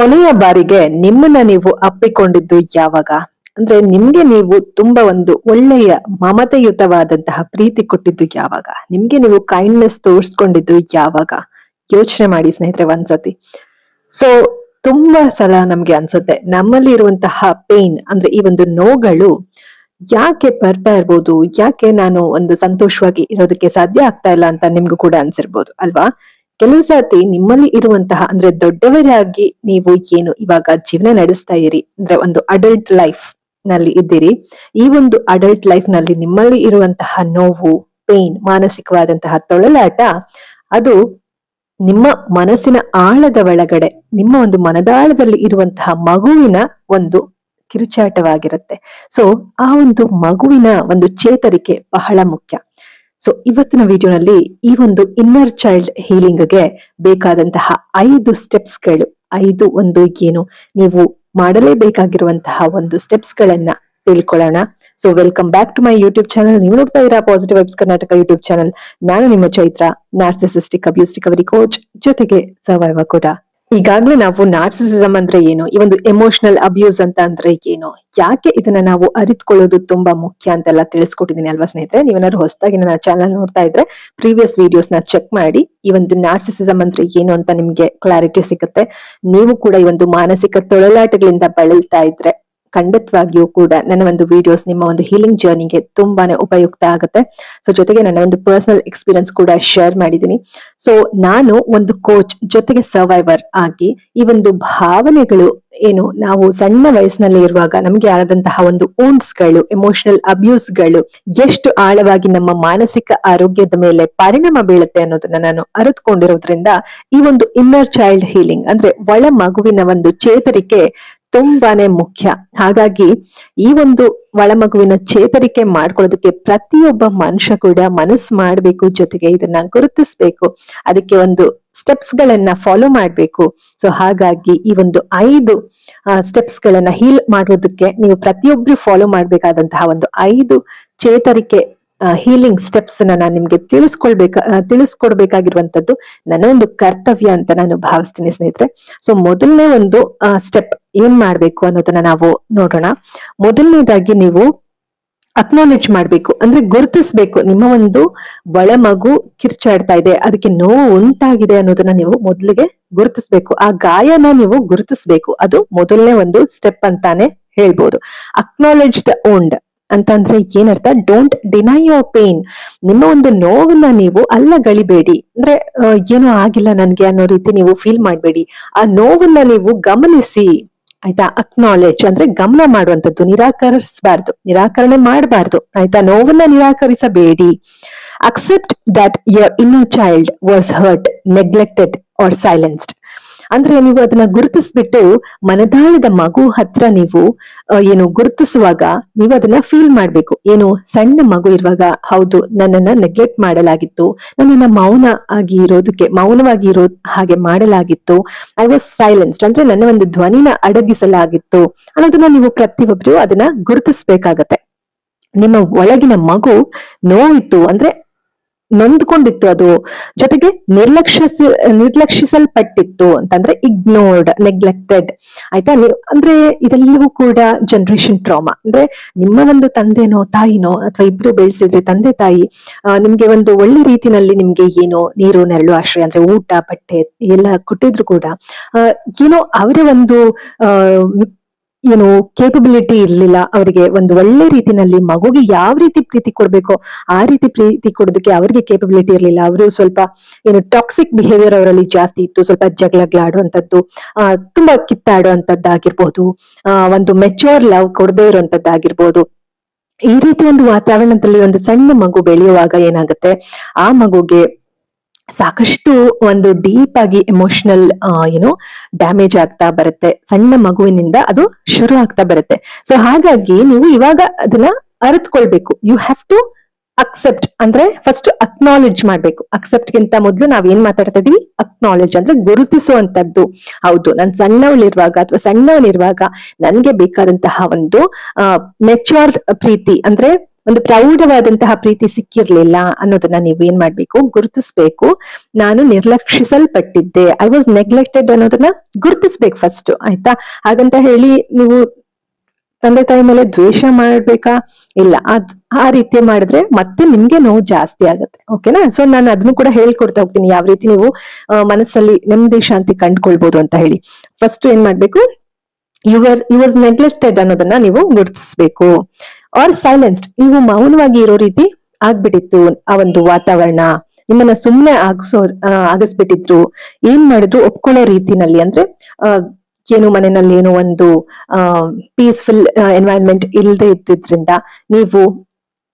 ಕೊನೆಯ ಬಾರಿಗೆ ನಿಮ್ಮನ್ನ ನೀವು ಅಪ್ಪಿಕೊಂಡಿದ್ದು ಯಾವಾಗ? ಅಂದ್ರೆ ನಿಮ್ಗೆ ನೀವು ತುಂಬಾ ಒಂದು ಒಳ್ಳೆಯ ಮಮತೆಯುತವಾದಂತಹ ಪ್ರೀತಿ ಕೊಟ್ಟಿದ್ದು ಯಾವಾಗ? ನಿಮ್ಗೆ ನೀವು ಕೈಂಡ್ನೆಸ್ ತೋರಿಸ್ಕೊಂಡಿದ್ದು ಯಾವಾಗ? ಯೋಚನೆ ಮಾಡಿ ಸ್ನೇಹಿತರೆ ಒಂದ್ಸತಿ. ಸೊ ತುಂಬಾ ಸಲ ನಮ್ಗೆ ಅನ್ಸುತ್ತೆ ನಮ್ಮಲ್ಲಿ ಇರುವಂತಹ ಪೇನ್ ಅಂದ್ರೆ ಈ ಒಂದು ನೋಗಳು ಯಾಕೆ ಬರ್ತಾ ಇರ್ಬೋದು? ಯಾಕೆ ನಾನು ಒಂದು ಸಂತೋಷವಾಗಿ ಇರೋದಕ್ಕೆ ಸಾಧ್ಯ ಆಗ್ತಾ ಇಲ್ಲ ಅಂತ ನಿಮ್ಗೂ ಕೂಡ ಅನ್ಸಿರ್ಬೋದು, ಅಲ್ವಾ? ಕೆಲವು ಸಾತಿ ನಿಮ್ಮಲ್ಲಿ ಇರುವಂತಹ ಅಂದ್ರೆ ದೊಡ್ಡವರಾಗಿ ನೀವು ಏನು ಇವಾಗ ಜೀವನ ನಡೆಸ್ತಾ ಇರಿ, ಅಂದ್ರೆ ಒಂದು ಅಡಲ್ಟ್ ಲೈಫ್ನಲ್ಲಿ ಇದ್ದೀರಿ. ಈ ಒಂದು ಅಡಲ್ಟ್ ಲೈಫ್ನಲ್ಲಿ ನಿಮ್ಮಲ್ಲಿ ಇರುವಂತಹ ನೋವು ಪೇನ್ ಮಾನಸಿಕವಾದಂತಹ ತೊಳಲಾಟ, ಅದು ನಿಮ್ಮ ಮನಸ್ಸಿನ ಆಳದ ಒಳಗಡೆ, ನಿಮ್ಮ ಒಂದು ಮನದಾಳದಲ್ಲಿ ಇರುವಂತಹ ಮಗುವಿನ ಒಂದು ಕಿರುಚಾಟವಾಗಿರುತ್ತೆ. ಸೊ ಆ ಒಂದು ಮಗುವಿನ ಒಂದು ಚೇತರಿಕೆ ಬಹಳ ಮುಖ್ಯ. ಸೊ ಇವತ್ತಿನ ವಿಡಿಯೋನಲ್ಲಿ ಈ ಒಂದು ಇನ್ನರ್ ಚೈಲ್ಡ್ ಹೀಲಿಂಗ್ಗೆ ಬೇಕಾದಂತಹ ಐದು ಸ್ಟೆಪ್ಸ್ಗಳು ಐದು ಒಂದು ಏನು? ನೀವು ಮಾಡಲೇಬೇಕಾಗಿರುವಂತಹ ಒಂದು ಸ್ಟೆಪ್ಸ್ ಗಳನ್ನ ತಿಳ್ಕೊಳ್ಳೋಣ. So welcome back to my YouTube channel ನೀವು ನೋಡ್ತಾ ಇದ್ದೀರಾ positive vibes Karnataka YouTube channel ನಾನು ನಿಮ್ಮ ಚೈತ್ರ ನಾರ್ಸಿಸಿಸ್ಟಿಕ್ ಅಬ್ಯೂಸ್ ಅವರಿ ಕೋಚ್ ಜೊತೆಗೆ ಸವಯವ ಕೂಡ. ಈಗಾಗ್ಲೇ ನಾವು ನಾರ್ಸಿಸಿಸಮ್ ಅಂದ್ರೆ ಏನು? ಈ ಒಂದು ಎಮೋಷನಲ್ ಅಬ್ಯೂಸ್ ಅಂತ ಅಂದ್ರೆ ಏನು? ಯಾಕೆ ಇದನ್ನ ನಾವು ಅರಿತುಕೊಳ್ಳೋದು ತುಂಬಾ ಮುಖ್ಯ ಅಂತೆಲ್ಲ ತಿಳಿಸ್ಕೊಟ್ಟಿದ್ದೀನಿ ಅಲ್ವಾ ಸ್ನೇಹಿತರೆ? ನೀವೇನಾದ್ರು ಹೊಸದಾಗಿ ನನ್ನ ಚಾನಲ್ ನೋಡ್ತಾ ಇದ್ರೆ ಪ್ರೀವಿಯಸ್ ವಿಡಿಯೋಸ್ನ ಚೆಕ್ ಮಾಡಿ. ಈ ಒಂದು ನಾರ್ಸಿಸಿಸಮ್ ಅಂದ್ರೆ ಏನು ಅಂತ ನಿಮ್ಗೆ ಕ್ಲಾರಿಟಿ ಸಿಗುತ್ತೆ. ನೀವು ಕೂಡ ಈ ಒಂದು ಮಾನಸಿಕ ತೊಳಲಾಟಗಳಿಂದ ಬಳಲ್ತಾ ಇದ್ರೆ ಖಂಡಿತವಾಗಿಯೂ ಕೂಡ ನನ್ನ ಒಂದು ವಿಡಿಯೋಸ್ ನಿಮ್ಮ ಒಂದು ಹೀಲಿಂಗ್ ಜರ್ನಿಗೆ ತುಂಬಾನೇ ಉಪಯುಕ್ತ ಆಗುತ್ತೆ. ಸೊ ಜೊತೆಗೆ ನನ್ನ ಒಂದು ಪರ್ಸನಲ್ ಎಕ್ಸ್ಪೀರಿಯನ್ಸ್ ಕೂಡ ಶೇರ್ ಮಾಡಿದ್ದೀನಿ. ಸೊ ನಾನು ಒಂದು ಕೋಚ್ ಜೊತೆಗೆ ಸರ್ವೈವರ್ ಆಗಿ ಈ ಒಂದು ಭಾವನೆಗಳು ಏನು, ನಾವು ಸಣ್ಣ ವಯಸ್ಸಿನಲ್ಲಿ ಇರುವಾಗ ನಮ್ಗೆ ಆದಂತಹ ಒಂದು ಓನ್ಸ್ಗಳು ಎಮೋಷನಲ್ ಅಬ್ಯೂಸ್ಗಳು ಎಷ್ಟು ಆಳವಾಗಿ ನಮ್ಮ ಮಾನಸಿಕ ಆರೋಗ್ಯದ ಮೇಲೆ ಪರಿಣಾಮ ಬೀಳುತ್ತೆ ಅನ್ನೋದನ್ನ ನಾನು ಅರಿತುಕೊಂಡಿರೋದ್ರಿಂದ ಈ ಒಂದು ಇನ್ನರ್ ಚೈಲ್ಡ್ ಹೀಲಿಂಗ್ ಅಂದ್ರೆ ಒಳ ಮಗುವಿನ ಒಂದು ಚೇತರಿಕೆ ತುಂಬಾನೇ ಮುಖ್ಯ. ಹಾಗಾಗಿ ಈ ಒಂದು ಒಳಮಗುವಿನ ಚೇತರಿಕೆ ಮಾಡ್ಕೊಳ್ಳೋದಕ್ಕೆ ಪ್ರತಿಯೊಬ್ಬ ಮನುಷ್ಯ ಕೂಡ ಮನಸ್ಸು ಮಾಡ್ಬೇಕು ಜೊತೆಗೆ ಇದನ್ನ ಗುರುತಿಸ್ಬೇಕು. ಅದಕ್ಕೆ ಒಂದು ಸ್ಟೆಪ್ಸ್ ಗಳನ್ನ ಫಾಲೋ ಮಾಡ್ಬೇಕು. ಸೊ ಹಾಗಾಗಿ ಈ ಒಂದು ಐದು ಸ್ಟೆಪ್ಸ್ ಗಳನ್ನ ಹೀಲ್ ಮಾಡೋದಕ್ಕೆ ನೀವು ಪ್ರತಿಯೊಬ್ರು ಫಾಲೋ ಮಾಡ್ಬೇಕಾದಂತಹ ಒಂದು ಐದು ಚೇತರಿಕೆ ಹೀಲಿಂಗ್ ಸ್ಟೆಪ್ಸ್ನ ನಾನು ನಿಮ್ಗೆ ತಿಳಿಸ್ಕೊಳ್ಬೇಕ ತಿಳಿಸ್ಕೊಡ್ಬೇಕಾಗಿರುವಂತದ್ದು ನನ್ನ ಒಂದು ಕರ್ತವ್ಯ ಅಂತ ನಾನು ಭಾವಿಸ್ತೀನಿ ಸ್ನೇಹಿತರೆ. ಸೊ ಮೊದಲನೇ ಒಂದು ಸ್ಟೆಪ್ ಏನ್ ಮಾಡ್ಬೇಕು ಅನ್ನೋದನ್ನ ನಾವು ನೋಡೋಣ. ಮೊದಲನೇದಾಗಿ ನೀವು ಅಕ್ನಾಲೆಜ್ ಮಾಡ್ಬೇಕು. ಅಂದ್ರೆ ಗುರುತಿಸ್ಬೇಕು. ನಿಮ್ಮ ಒಂದು ಒಳ ಮಗು ಕಿರ್ಚಾಡ್ತಾ ಇದೆ. ಅದಕ್ಕೆ ನೋವು ಉಂಟಾಗಿದೆ ಅನ್ನೋದನ್ನ ನೀವು ಮೊದಲಿಗೆ ಗುರುತಿಸ್ಬೇಕು. ಆ ಗಾಯನ ನೀವು ಗುರುತಿಸ್ಬೇಕು. ಅದು ಮೊದಲನೇ ಒಂದು ಸ್ಟೆಪ್ ಅಂತಾನೆ ಹೇಳ್ಬೋದು. ಅಕ್ನಾಲೆಜ್ ದ ಓಂಡ್ ಅಂತಂದ್ರೆ ಏನರ್ಥ? ಡೋಂಟ್ ಡಿನೈ ಯೋರ್ ಪೇನ್ ನಿಮ್ಮ ಒಂದು ನೋವನ್ನ ನೀವು ಅಲ್ಲಗಳಿಬೇಡಿ ಅಂದ್ರೆ ಏನೂ ಆಗಿಲ್ಲ ನನ್ಗೆ ಅನ್ನೋ ರೀತಿ ನೀವು ಫೀಲ್ ಮಾಡಬೇಡಿ. ಆ ನೋವನ್ನ ನೀವು ಗಮನಿಸಿ. ಆಯ್ತಾ? ಅಕ್ನಾಲೆಡ್ಜ್ ಅಂದ್ರೆ ಗಮನ ಮಾಡುವಂತದ್ದು ನಿರಾಕರಿಸಬಾರ್ದು, ನಿರಾಕರಣೆ ಮಾಡಬಾರ್ದು, ಆಯ್ತಾ? ನೋವನ್ನ ನಿರಾಕರಿಸಬೇಡಿ. Accept that your inner child was hurt neglected or silenced ಅಂದ್ರೆ ನೀವು ಅದನ್ನ ಗುರುತಿಸ್ಬಿಟ್ಟು ಮನದಾಳದ ಮಗು ಹತ್ರ ನೀವು ಏನು ಗುರುತಿಸುವಾಗ ನೀವು ಅದನ್ನ ಫೀಲ್ ಮಾಡ್ಬೇಕು. ಏನು ಸಣ್ಣ ಮಗು ಇರುವಾಗ, ಹೌದು, ನನ್ನನ್ನ ನೆಗ್ಲೆಕ್ಟ್ ಮಾಡಲಾಗಿತ್ತು. ನನ್ನನ್ನ ಮೌನ ಆಗಿ ಇರೋದಕ್ಕೆ, ಮೌನವಾಗಿ ಇರೋ ಹಾಗೆ ಮಾಡಲಾಗಿತ್ತು. ಐ ವಾಸ್ ಸೈಲೆನ್ಸ್ಡ್ ಅಂದ್ರೆ ನನ್ನ ಒಂದು ಧ್ವನಿನ ಅಡಗಿಸಲಾಗಿತ್ತು. ಅನ್ನೋದನ್ನ ನೀವು ಪ್ರತಿಯೊಬ್ರು ಅದನ್ನ ಗುರುತಿಸ್ಬೇಕಾಗತ್ತೆ. ನಿಮ್ಮ ಒಳಗಿನ ಮಗು ನೋವಿತ್ತು. ಅಂದ್ರೆ ನೊಂದ್ಕೊಂಡಿತ್ತು ಅದು. ಜೊತೆಗೆ ನಿರ್ಲಕ್ಷಿಸಿ, ನಿರ್ಲಕ್ಷಿಸಲ್ಪಟ್ಟಿತ್ತು ಅಂತಂದ್ರೆ ಇಗ್ನೋರ್ಡ್ ನೆಗ್ಲೆಕ್ಟೆಡ್ ಆಯ್ತಾ? ಅಂದ್ರೆ ಇದೆಲ್ಲವೂ ಕೂಡ ಜನರೇಷನ್ ಟ್ರಾಮಾ ಅಂದ್ರೆ ನಿಮ್ಮ ಒಂದು ತಂದೆನೋ, ತಾಯಿನೋ ಅಥವಾ ಇಬ್ರು ಬೆಳೆಸಿದ್ರೆ ತಂದೆ, ತಾಯಿ ನಿಮ್ಗೆ ಒಂದು ಒಳ್ಳೆ ರೀತಿನಲ್ಲಿ ನಿಮ್ಗೆ ಏನೋ ನೀರು, ನೆರಳು, ಆಶ್ರಯ ಅಂದ್ರೆ ಊಟ, ಬಟ್ಟೆ ಎಲ್ಲ ಕೊಟ್ಟಿದ್ರು ಕೂಡ ಏನೋ ಅವರ ಒಂದು ಏನು ಕೇಪಬಿಲಿಟಿ ಇರ್ಲಿಲ್ಲ. ಅವರಿಗೆ ಒಂದು ಒಳ್ಳೆ ರೀತಿನಲ್ಲಿ ಮಗುಗೆ ಯಾವ ರೀತಿ ಪ್ರೀತಿ ಕೊಡ್ಬೇಕೋ ಆ ರೀತಿ ಪ್ರೀತಿ ಕೊಡೋದಕ್ಕೆ ಅವರಿಗೆ ಕೇಪಬಿಲಿಟಿ ಇರಲಿಲ್ಲ. ಅವರು ಸ್ವಲ್ಪ ಏನು ಟಾಕ್ಸಿಕ್ ಬಿಹೇವಿಯರ್ ಅವರಲ್ಲಿ ಜಾಸ್ತಿ ಇತ್ತು. ಸ್ವಲ್ಪ ಜಗಳಗಳಾಡುವಂಥದ್ದು ತುಂಬಾ ಕಿತ್ತಾಡುವಂಥದ್ದಾಗಿರ್ಬೋದು ಒಂದು ಮೆಚೂರ್ ಲವ್ ಕೊಡದೇ ಇರುವಂತದ್ದಾಗಿರ್ಬೋದು ಈ ರೀತಿ ಒಂದು ವಾತಾವರಣದಲ್ಲಿ ಒಂದು ಸಣ್ಣ ಮಗು ಬೆಳೆಯುವಾಗ ಏನಾಗುತ್ತೆ? ಆ ಮಗುಗೆ ಸಾಕಷ್ಟು ಒಂದು ಡೀಪ್ ಆಗಿ ಎಮೋಷನಲ್ ಏನು ಡ್ಯಾಮೇಜ್ ಆಗ್ತಾ ಬರುತ್ತೆ. ಸಣ್ಣ ಮಗುವಿನಿಂದ ಅದು ಶುರು ಆಗ್ತಾ ಬರುತ್ತೆ. ಸೊ ಹಾಗಾಗಿ ನೀವು ಇವಾಗ ಅದನ್ನ ಅರಿತ್ಕೊಳ್ಬೇಕು. ಯು ಹ್ಯಾವ್ ಟು ಅಕ್ಸೆಪ್ಟ್ ಅಂದ್ರೆ ಫಸ್ಟ್ ಅಕ್ನಾಲೆಜ್ ಮಾಡ್ಬೇಕು. ಅಕ್ಸೆಪ್ಟ್ ಗಿಂತ ಮೊದಲು ನಾವ್ ಏನ್ ಮಾತಾಡ್ತಾ ಇದೀವಿ? ಅಕ್ನಾಲೆಜ್ ಅಂದ್ರೆ ಗುರುತಿಸುವಂತದ್ದು. ಹೌದು, ನಾನು ಸಣ್ಣವಳಿರುವಾಗ ಅಥವಾ ಸಣ್ಣವನಿರುವಾಗ ನನ್ಗೆ ಬೇಕಾದಂತಹ ಒಂದು ಮೆಚೂರ್ಡ್ ಪ್ರೀತಿ ಅಂದ್ರೆ ಒಂದು ಪ್ರೌಢವಾದಂತಹ ಪ್ರೀತಿ ಸಿಕ್ಕಿರ್ಲಿಲ್ಲ ಅನ್ನೋದನ್ನ ನೀವು ಏನ್ ಮಾಡ್ಬೇಕು? ಗುರುತಿಸ್ಬೇಕು. ನಾನು ನಿರ್ಲಕ್ಷಿಸಲ್ಪಟ್ಟಿದ್ದೆ. ಐ ವಾಸ್ ನೆಗ್ಲೆಕ್ಟೆಡ್ ಅನ್ನೋದನ್ನ ಗುರುತಿಸ್ಬೇಕು ಫಸ್ಟ್ ಆಯ್ತಾ? ಹಾಗಂತ ಹೇಳಿ ನೀವು ತಂದೆ ತಾಯಿ ಮೇಲೆ ದ್ವೇಷ ಮಾಡ್ಬೇಕಾ? ಇಲ್ಲ. ಅದ್ ಆ ರೀತಿ ಮಾಡಿದ್ರೆ ಮತ್ತೆ ನಿಮ್ಗೆ ನೋವು ಜಾಸ್ತಿ ಆಗುತ್ತೆ. ಓಕೆನಾ ಸೊ ನಾನು ಅದನ್ನು ಕೂಡ ಹೇಳ್ಕೊಡ್ತಾ ಹೋಗ್ತೀನಿ. ಯಾವ ರೀತಿ ನೀವು ಮನಸ್ಸಲ್ಲಿ ನೆಮ್ಮದಿ, ಶಾಂತಿ ಕಂಡ್ಕೊಳ್ಬಹುದು ಅಂತ ಹೇಳಿ. ಫಸ್ಟ್ ಏನ್ ಮಾಡ್ಬೇಕು? ಯುವರ್ ಯು ವಾಸ್ ನೆಗ್ಲೆಕ್ಟೆಡ್ ಅನ್ನೋದನ್ನ ನೀವು ಗುರುತಿಸ್ಬೇಕು. ಆರ್ ಸೈಲೆನ್ಸ್ಡ್ ನೀವು ಮೌನವಾಗಿ ಇರೋ ರೀತಿ ಆಗ್ಬಿಟ್ಟಿತ್ತು ಆ ಒಂದು ವಾತಾವರಣ. ನಿಮ್ಮನ್ನ ಸುಮ್ಮನೆ ಆಗಿಸೋ ಆಗಸ್ಬಿಟ್ಟಿದ್ರು. ಏನ್ ಮಾಡಿದ್ರು? ಒಪ್ಕೊಳ್ಳೋ ರೀತಿನಲ್ಲಿ ಅಂದ್ರೆ ಏನು ಮನೆಯಲ್ಲಿ ಏನೋ ಒಂದು ಪೀಸ್ಫುಲ್ ಎನ್ವೈರನ್ಮೆಂಟ್ ಇಲ್ಲದೆ ಇದ್ದಿದ್ರಿಂದ ನೀವು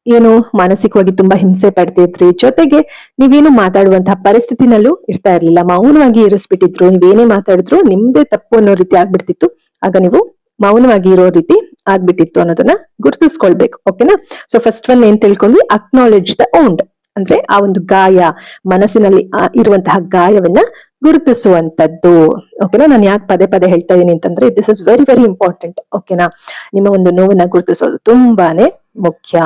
ಏನು ಮಾನಸಿಕವಾಗಿ ತುಂಬಾ ಹಿಂಸೆ ಪಡ್ತಿದ್ರಿ. ಜೊತೆಗೆ ನೀವೇನು ಮಾತಾಡುವಂತಹ ಪರಿಸ್ಥಿತಿನಲ್ಲೂ ಇರ್ತಾ ಇರ್ಲಿಲ್ಲ. ಮೌನವಾಗಿ ಇರಿಸ್ಬಿಟ್ಟಿದ್ರು. ನೀವೇನೇ ಮಾತಾಡಿದ್ರು, ನಿಮ್ದೇ ತಪ್ಪು ಅನ್ನೋ ರೀತಿ ಆಗ್ಬಿಡ್ತಿತ್ತು. ಆಗ ನೀವು ಮೌನವಾಗಿ ಇರೋ ರೀತಿ ಆಗ್ಬಿಟ್ಟಿತ್ತು ಅನ್ನೋದನ್ನ ಗುರುತಿಸ್ಕೊಳ್ಬೇಕು ಓಕೆನಾ ಸೊ ಫಸ್ಟ್ ಒನ್ ಏನ್ ತಿಳ್ಕೊಂಡ್ವಿ? ಅಕ್ನಾಲೆಜ್ ದ ಓಂಡ್ ಅಂದ್ರೆ ಆ ಒಂದು ಗಾಯ, ಮನಸ್ಸಿನಲ್ಲಿ ಇರುವಂತಹ ಗಾಯವನ್ನ ಗುರುತಿಸುವಂತದ್ದು ಓಕೆನಾ ನಾನು ಯಾಕೆ ಪದೇ ಪದೇ ಹೇಳ್ತಾ ಇದೀನಿ ಅಂತಂದ್ರೆ this is very very important ಓಕೆನಾ ನಿಮ್ಮ ಒಂದು ನೋವನ್ನ ಗುರುತಿಸೋದು ತುಂಬಾನೇ ಮುಖ್ಯ.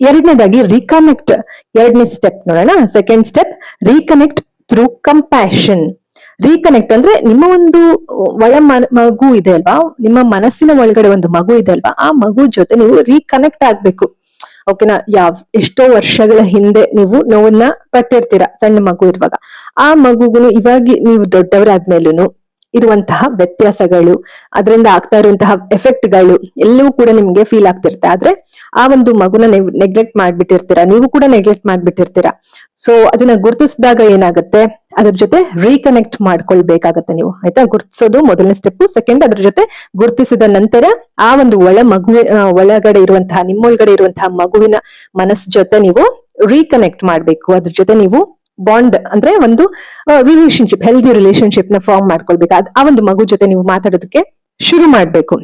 ಎರಡನೇದಾಗಿ ರೀಕನೆಕ್ಟ್ ಎರಡನೇ ಸ್ಟೆಪ್ ನೋಡೋಣ. Second step reconnect through compassion reconnect ಅಂದ್ರೆ ನಿಮ್ಮ ಒಂದು ಒಳ ಮಗು ಇದೆ ಅಲ್ವಾ? ನಿಮ್ಮ ಮನಸ್ಸಿನ ಒಳಗಡೆ ಒಂದು ಮಗು ಇದೆ ಅಲ್ವಾ? ಆ ಮಗು ಜೊತೆ ನೀವು ರೀಕನೆಕ್ಟ್ ಆಗ್ಬೇಕು. ಓಕೆನಾ ಯಾವ, ಎಷ್ಟೋ ವರ್ಷಗಳ ಹಿಂದೆ ನೀವು ನೋವನ್ನ ಪಟ್ಟಿರ್ತೀರಾ, ಸಣ್ಣ ಮಗು ಇರುವಾಗ. ಆ ಮಗುಗುನು ಇವಾಗ ನೀವು ದೊಡ್ಡವರಾದ್ಮೇಲೂ ಇರುವಂತಹ ವ್ಯತ್ಯಾಸಗಳು, ಅದರಿಂದ ಆಗ್ತಾ ಇರುವಂತಹ ಎಫೆಕ್ಟ್ಗಳು ಎಲ್ಲವೂ ಕೂಡ ನಿಮ್ಗೆ ಫೀಲ್ ಆಗ್ತಿರುತ್ತೆ. ಆದ್ರೆ ಆ ಒಂದು ಮಗುನ ನೀವು ನೆಗ್ಲೆಕ್ಟ್ ಮಾಡ್ಬಿಟ್ಟಿರ್ತೀರಾ, ನೀವು ಕೂಡ ನೆಗ್ಲೆಕ್ಟ್ ಮಾಡ್ಬಿಟ್ಟಿರ್ತೀರಾ. ಸೊ ಅದನ್ನ ಗುರುತಿಸಿದಾಗ ಏನಾಗುತ್ತೆ? ಅದ್ರ ಜೊತೆ ರೀಕನೆಕ್ಟ್ ಮಾಡ್ಕೊಳ್ಬೇಕಾಗತ್ತೆ ನೀವು. ಆಯ್ತಾ? ಗುರುತಿಸೋದು ಮೊದಲನೇ ಸ್ಟೆಪ್ ಸೆಕೆಂಡ್ ಅದ್ರ ಜೊತೆ ಗುರುತಿಸಿದ ನಂತರ ಆ ಒಂದು ಒಳ ಮಗು ಒಳಗಡೆ ಇರುವಂತಹ, ನಿಮ್ಮೊಳಗಡೆ ಇರುವಂತಹ ಮಗುವಿನ ಮನಸ್ ಜೊತೆ ನೀವು ರೀಕನೆಕ್ಟ್ ಮಾಡ್ಬೇಕು. ಅದ್ರ ಜೊತೆ ನೀವು ಬಾಂಡ್ ಅಂದ್ರೆ ಒಂದು ರಿಲೇಶನ್ಶಿಪ್ ಹೆಲ್ದಿ ರಿಲೇಶನ್ಶಿಪ್ನ ಫಾರ್ಮ್ ಮಾಡ್ಕೊಳ್ಬೇಕು ಆ ಒಂದು ಮಗು ಜೊತೆ ನೀವು ಮಾತಾಡೋದಕ್ಕೆ ಶುರು ಮಾಡ್ಬೇಕು.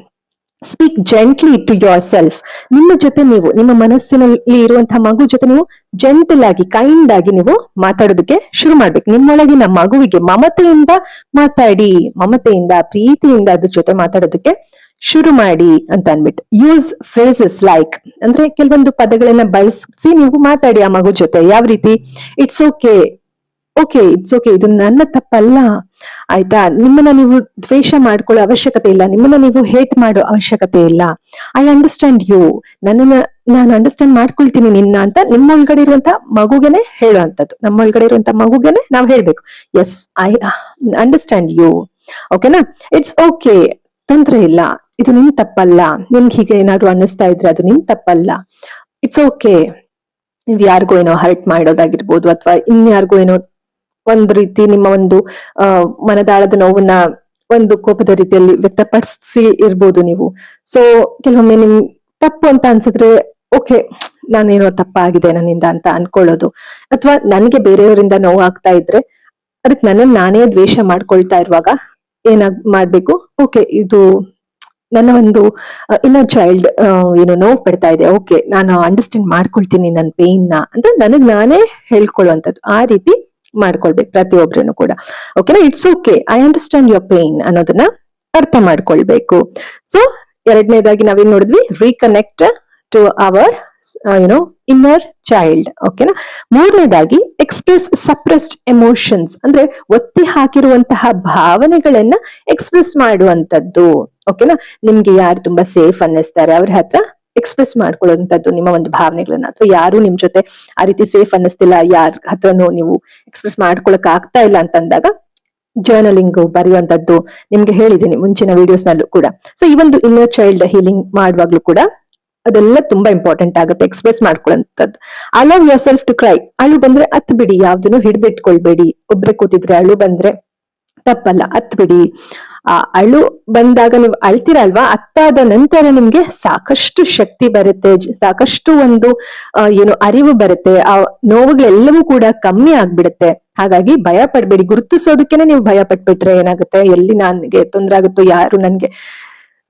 Speak gently to your self ನಿಮ್ಮ ಜೊತೆ ನೀವು, ನಿಮ್ಮ ಮನಸ್ಸಿನಲ್ಲಿ ಇರುವಂತಹ ಮಗು ಜೊತೆ ನೀವು ಜೆಂಟಲ್ ಆಗಿ ಕೈಂಡ್ ಆಗಿ ನೀವು ಮಾತಾಡೋದಕ್ಕೆ ಶುರು ಮಾಡ್ಬೇಕು. ನಿಮ್ಮೊಳಗಿನ ಮಗುವಿಗೆ ಮಮತೆಯಿಂದ ಮಾತಾಡಿ, ಮಮತೆಯಿಂದ, ಪ್ರೀತಿಯಿಂದ ಅದ್ರ ಜೊತೆ ಮಾತಾಡೋದಕ್ಕೆ ಶುರು ಮಾಡಿ ಅಂತ ಅನ್ಬಿಟ್ಟು ಯೂಸ್ ಫ್ರೇಸಸ್ ಲೈಕ್ ಅಂದ್ರೆ ಕೆಲವೊಂದು ಪದಗಳನ್ನ ಬಳಸಿ ನೀವು ಮಾತಾಡಿ ಆ ಮಗು ಜೊತೆ. ಯಾವ ರೀತಿ? It's okay okay it's okay ಇದು ನನ್ನ ತಪ್ಪಲ್ಲ. ಆಯ್ತಾ? ನಿಮ್ಮನ್ನ ನೀವು ದ್ವೇಷ ಮಾಡ್ಕೊಳ್ಳೋ ಅವಶ್ಯಕತೆ ಇಲ್ಲ. ನಿಮ್ಮನ್ನ ನೀವು ಹೇಟ್ ಮಾಡೋ ಅವಶ್ಯಕತೆ ಇಲ್ಲ. ಐ ಅಂಡರ್ಸ್ಟ್ಯಾಂಡ್ ಯು ನನ್ನನ್ನ, ನಾನು ಅಂಡರ್ಸ್ಟ್ಯಾಂಡ್ ಮಾಡ್ಕೊಳ್ತೀನಿ ನಿನ್ನ ಅಂತ ನಿಮ್ಮ ಒಳಗಡೆ ಇರುವಂತ ಮಗುಗೆನೆ ಹೇಳುವಂತದ್ದು ನಮ್ಮ ಒಳಗಡೆ ಇರುವಂತ ಮಗುಗೆನೆ ನಾವು ಹೇಳ್ಬೇಕು. ಎಸ್ ಐ ಅಂಡರ್ಸ್ಟ್ಯಾಂಡ್ ಯು ಓಕೆನಾ ಇಟ್ಸ್ ಓಕೆ ತೊಂದರೆ ಇಲ್ಲ. ಇದು ನಿನ್ ತಪ್ಪಲ್ಲ. ನಿಮ್ಗೆ ಹೀಗೆ ಏನಾದ್ರು ಅನ್ನಿಸ್ತಾ ಇದ್ರೆ ಅದು ನಿನ್ ತಪ್ಪಲ್ಲ. ಇಟ್ಸ್ ಓಕೆ ನೀವ್ ಯಾರಿಗೋ ಏನೋ ಹರ್ಟ್ ಮಾಡೋದಾಗಿರ್ಬೋದು ಅಥವಾ ಇನ್ಯಾರಿಗೋ ಏನೋ ಒಂದ್ ರೀತಿ ನಿಮ್ಮ ಒಂದು ಮನದಾಳದ ನೋವನ್ನ ಒಂದು ಕೋಪದ ರೀತಿಯಲ್ಲಿ ವ್ಯಕ್ತಪಡಿಸಿ ಇರ್ಬೋದು ನೀವು. ಸೊ ಕೆಲವೊಮ್ಮೆ ನಿಮ್ ತಪ್ಪು ಅಂತ ಅನ್ಸಿದ್ರೆ, ಓಕೆ, ನಾನೇನೋ ತಪ್ಪಾಗಿದೆ ನನ್ನಿಂದ ಅಂತ ಅನ್ಕೊಳ್ಳೋದು. ಅಥವಾ ನನಗೆ ಬೇರೆಯವರಿಂದ ನೋವು ಆಗ್ತಾ ಇದ್ರೆ ಅದಕ್ಕೆ ನನ್ನ ನಾನೇ ದ್ವೇಷ ಮಾಡ್ಕೊಳ್ತಾ ಇರುವಾಗ ಏನಾಗ್, ಮಾಡ್ಬೇಕು? ಓಕೆ, ಇದು ನನ್ನ ಒಂದು ಇನ್ನರ್ ಚೈಲ್ಡ್ ಏನು ನೋವು ಪಡ್ತಾ ಇದೆ. ಓಕೆ, ನಾನು ಅಂಡರ್ಸ್ಟ್ಯಾಂಡ್ ಮಾಡ್ಕೊಳ್ತೀನಿ ನನ್ನ ಪೇನ್ನ. ಅಂತ ನನಗ್ ನಾನೇ ಹೇಳ್ಕೊಳ್ಳುವಂಥದ್ದು. ಆ ರೀತಿ ಮಾಡ್ಕೊಳ್ಬೇಕು ಪ್ರತಿಯೊಬ್ರು ಕೂಡ. ಓಕೆನಾ it's okay I understand your pain ಅನ್ನೋದನ್ನ ಅರ್ಥ ಮಾಡ್ಕೊಳ್ಬೇಕು. ಸೊ ಎರಡನೇದಾಗಿ ನಾವೇನ್ ನೋಡಿದ್ವಿ? Reconnect to our you know inner child ಓಕೆನಾ ಮೂರನೇದಾಗಿ ಎಕ್ಸ್ಪ್ರೆಸ್ ಸಪ್ರೆಸ್ಡ್ ಎಮೋಷನ್ಸ್ ಅಂದ್ರೆ ಒತ್ತಿ ಹಾಕಿರುವಂತಹ ಭಾವನೆಗಳನ್ನ ಎಕ್ಸ್ಪ್ರೆಸ್ ಮಾಡುವಂತದ್ದು ಓಕೆನಾ ನಿಮ್ಗೆ ಯಾರು ತುಂಬಾ ಸೇಫ್ ಅನ್ನಿಸ್ತಾರೆ ಅವ್ರ ಹತ್ರ? ಎಕ್ಸ್ಪ್ರೆಸ್ ಮಾಡ್ಕೊಳ್ಳುವಂತದ್ದು ನಿಮ್ಮ ಒಂದು ಭಾವನೆಗಳನ್ನ. ಅಥವಾ ಯಾರು ನಿಮ್ ಜೊತೆ ಆ ರೀತಿ ಸೇಫ್ ಅನ್ನಿಸ್ತಿಲ್ಲ, ಯಾರ ಹತ್ರನೂ ನೀವು ಎಕ್ಸ್ಪ್ರೆಸ್ ಮಾಡ್ಕೊಳಕ್ ಆಗ್ತಾ ಇಲ್ಲ ಅಂತಂದಾಗ ಜರ್ನಲಿಂಗ್ ಬರೆಯುವಂತದ್ದು ನಿಮ್ಗೆ ಹೇಳಿದ್ದೀನಿ ಮುಂಚಿನ ವಿಡಿಯೋಸ್ ನಲ್ಲೂ ಕೂಡ. ಸೊ ಈ ಒಂದು ಇನ್ನರ್ ಚೈಲ್ಡ್ ಹೀಲಿಂಗ್ ಮಾಡುವಾಗ್ಲೂ ಕೂಡ ಅದೆಲ್ಲ ತುಂಬಾ ಇಂಪಾರ್ಟೆಂಟ್ ಆಗುತ್ತೆ ಎಕ್ಸ್ಪ್ರೆಸ್ ಮಾಡ್ಕೊಳ್ಳುವಂಥದ್ದು allow yourself to cry ಅಳು ಬಂದ್ರೆ ಅತ್ ಬಿಡಿ ಯಾವ್ದನ್ನು ಹಿಡ್ದಿಟ್ಕೊಳ್ಬೇಡಿ. ಒಬ್ರೆ ಕೂತಿದ್ರೆ ಅಳು ಬಂದ್ರೆ ತಪ್ಪಲ್ಲ ಅತ್ ಬಿಡಿ ಆ ಅಳು ಬಂದಾಗ ನೀವು ಅಳ್ತಿರಲ್ವಾ, ಅತ್ತಾದ ನಂತರ ನಿಮ್ಗೆ ಸಾಕಷ್ಟು ಶಕ್ತಿ ಬರುತ್ತೆ ಸಾಕಷ್ಟು ಒಂದು ಏನು ಅರಿವು ಬರುತ್ತೆ, ಆ ನೋವುಗಳೆಲ್ಲವೂ ಕೂಡ ಕಮ್ಮಿ ಆಗ್ಬಿಡುತ್ತೆ. ಹಾಗಾಗಿ ಭಯ ಪಡ್ಬೇಡಿ, ಗುರುತಿಸೋದಕ್ಕೇನೆ ನೀವು ಭಯ ಪಟ್ಬಿಟ್ರೆ ಏನಾಗುತ್ತೆ, ಎಲ್ಲಿ ನನ್ಗೆ ತೊಂದ್ರೆ ಆಗುತ್ತೋ, ಯಾರು ನನ್ಗೆ